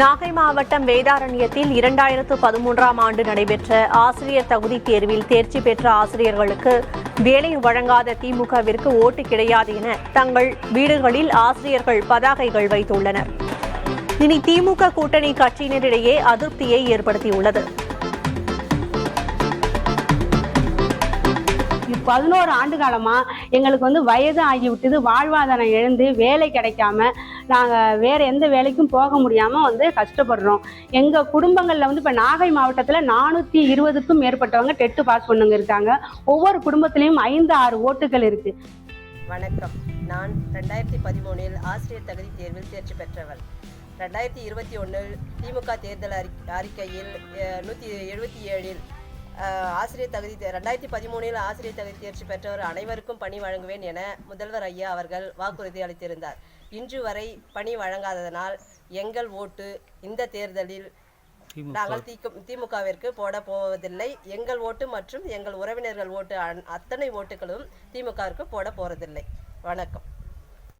நாகை மாவட்டம் வேதாரண்யத்தில் இரண்டாயிரத்து பதிமூன்றாம் ஆண்டு நடைபெற்ற ஆசிரியர் தகுதி தேர்வில் தேர்ச்சி பெற்ற ஆசிரியர்களுக்கு வேலை வழங்காத திமுகவிற்கு ஓட்டு கிடையாது என தங்கள் வீடுகளில் ஆசிரியர்கள் பதாகைகள் வைத்துள்ளனர். இனி திமுக கூட்டணி கட்சியினரிடையே அதிருப்தியை ஏற்படுத்தியுள்ளது. பதினோரு ஆண்டு காலமா எங்களுக்கு வந்து வயது ஆகிவிட்டது. வாழ்வாதாரம் இழந்து வேலை கிடைக்காம நாங்கள் வேற எந்த வேலைக்கும் போக முடியாம வந்து கஷ்டப்படுறோம். எங்க குடும்பங்கள்ல வந்து இப்போ நாகை மாவட்டத்துல நானூத்தி இருபதுக்கும் மேற்பட்டவங்க டெட்டு பாஸ் பண்ணுங்க இருக்காங்க. ஒவ்வொரு குடும்பத்திலையும் ஐந்து ஆறு ஓட்டுகள் இருக்கு. வணக்கம். நான் ரெண்டாயிரத்தி பதிமூணில் ஆசிரியர் தகுதி தேர்வில் தேர்ச்சி பெற்றவள். ரெண்டாயிரத்தி இருபத்தி ஒன்றில் திமுக தேர்தல் அறி அறிக்கையில் நூற்றி எழுபத்தி ஏழில் ஆசிரியர் தகுதி ரெண்டாயிரத்தி பதிமூணில் ஆசிரியர் தகுதி தேர்ச்சி பெற்றவர் அனைவருக்கும் பணி வழங்குவேன் என முதல்வர் ஐயா அவர்கள் வாக்குறுதி அளித்திருந்தார். இன்று வரை பணி வழங்காததனால் எங்கள் ஓட்டு இந்த தேர்தலில் நாங்கள் திக்கு திமுகவிற்கு போட போவதில்லை. எங்கள் ஓட்டு மற்றும் எங்கள் உறவினர்கள் ஓட்டு அத்தனை ஓட்டுகளும் திமுகவிற்கு போட போறதில்லை. வணக்கம்.